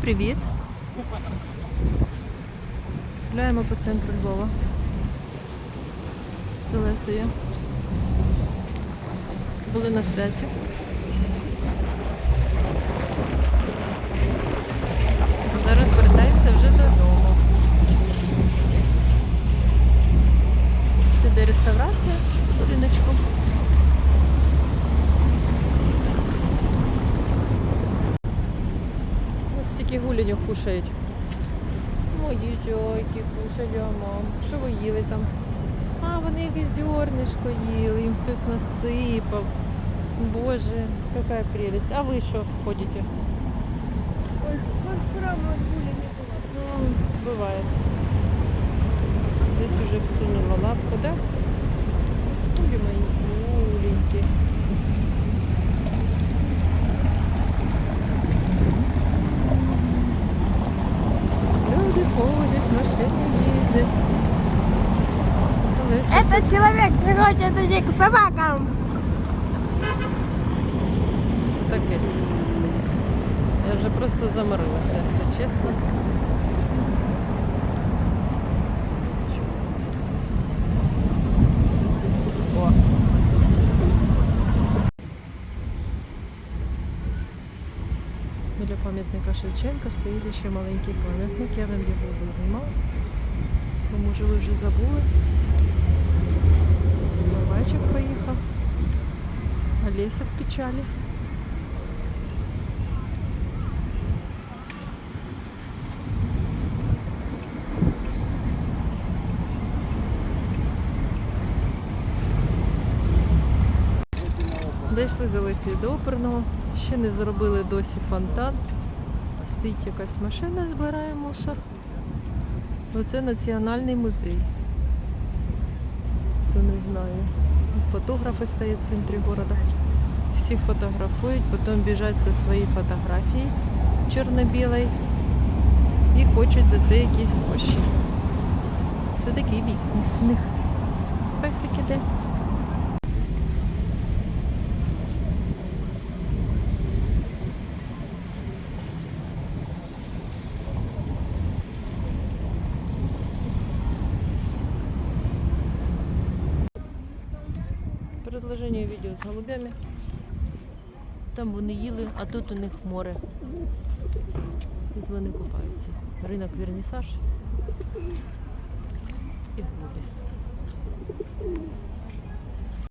привіт. Гуляємо по центру Львова. З Олесею. Були на святі. Тільки гуляню кушають. Мої жойки кушають, мам. Що ви їли там? А, вони якесь зернишко їли, їм хтось насипав. Боже, яка прелесть. А ви що ходите? Ой, прямо. Ну, бывает. Здесь уже всунула лапку, да? Этот человек не хочет идти к собакам. таке. Я вже просто заморилася, якщо чесно. О. Біля пам'ятника Шевченка стоїть ще маленький пам'ятник. Я вам його знімала. Бо може ви вже забули. Олеся в печалі. Дійшли з Олесією до оперного. Ще не зробили досі фонтан. Стоїть якась машина, збирає мусор. Оце національний музей. Хто не знає. Фотографи стоять в центрі міста. Всіх фотографують, потім біжать зі свої фотографії чорно-білої і хочуть за це якісь гроші. Це такий бізнес в них. Песик іде. Продовження відео з голубями. Там вони їли, а тут у них море. Тут вони купаються. Ринок Вернісаж і голуби.